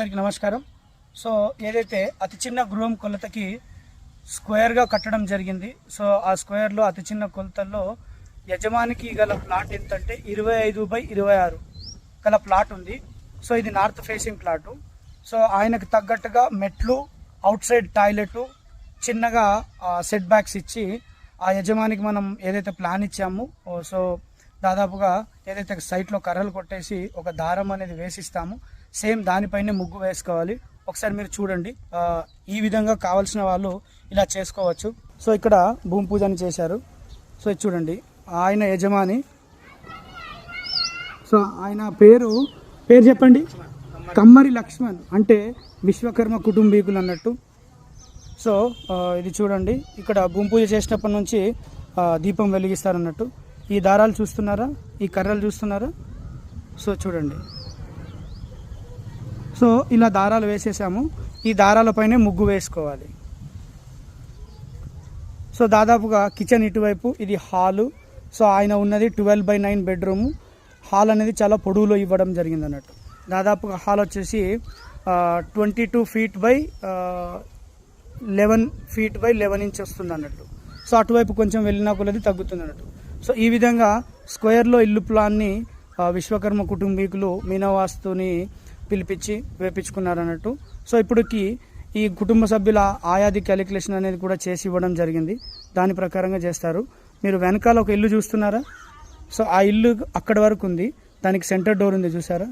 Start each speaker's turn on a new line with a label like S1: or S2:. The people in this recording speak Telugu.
S1: అందరికీ నమస్కారం. సో ఏదైతే అతి చిన్న గృహం కొలతకి స్క్వేర్గా కట్టడం జరిగింది సో ఆ స్క్వేర్లో అతి చిన్న కొలతల్లో యజమానికి గల ప్లాట్ ఎంతంటే ఇరవై ఐదు బై ఇరవై ఆరు గల ప్లాట్ ఉంది. సో ఇది నార్త్ ఫేసింగ్ ప్లాటు. సో ఆయనకు తగ్గట్టుగా మెట్లు అవుట్ సైడ్ టాయిలెట్ చిన్నగా సెట్ బ్యాక్స్ ఇచ్చి ఆ యజమానికి మనం ఏదైతే ప్లాన్ ఇచ్చామో సో దాదాపుగా ఏదైతే సైట్లో కర్రలు కొట్టేసి ఒక దారం అనేది వేసిస్తాము. సేమ్ దానిపైనే ముగ్గు వేసుకోవాలి. ఒకసారి మీరు చూడండి. ఈ విధంగా కావాల్సిన వాళ్ళు ఇలా చేసుకోవచ్చు. సో ఇక్కడ భూమి పూజని చేశారు. సో చూడండి. ఆయన యజమాని. సో ఆయన పేరు పేరు చెప్పండి. కమ్మరి లక్ష్మణ్. అంటే విశ్వకర్మ కుటుంబీకులు అన్నట్టు. సో ఇది చూడండి. ఇక్కడ భూమి పూజ చేసినప్పటి నుంచి దీపం దీపం వెలిగిస్తారన్నట్టు. ఈ దారాలు చూస్తున్నారా? ఈ కర్రలు చూస్తున్నారా? సో చూడండి. సో ఇలా దారాలు వేసేసాము. ఈ దారాలపైనే ముగ్గు వేసుకోవాలి. సో దాదాపుగా కిచెన్ ఇటువైపు ఇది హాలు. సో ఆయన ఉన్నది twelve by nine bedroom. Hall అనేది చాలా పొడవులో ఇవ్వడం జరిగింది అన్నట్టు. దాదాపుగా హాల్ వచ్చేసి twenty two feet by eleven feet by eleven inch వస్తుంది అన్నట్టు. సో అటువైపు కొంచెం వెళ్ళినా కొలది తగ్గుతుంది అన్నట్టు. సో ఈ విధంగా స్క్వేర్లో ఇల్లు ప్లాన్ని విశ్వకర్మ కుటుంబీకులు మీనవాస్తుని పిలిపించి వేపించుకున్నారు అన్నట్టు సో ఇప్పటికి ఈ కుటుంబ సభ్యుల ఆయాది క్యాలిక్యులేషన్ అనేది కూడా చేసి ఇవ్వడం జరిగింది. దాని ప్రకారంగా చేస్తారు. మీరు వెనకాల ఒక ఇల్లు చూస్తున్నారా? సో ఆ ఇల్లు అక్కడి వరకు ఉంది. దానికి సెంటర్ డోర్ ఉంది చూసారా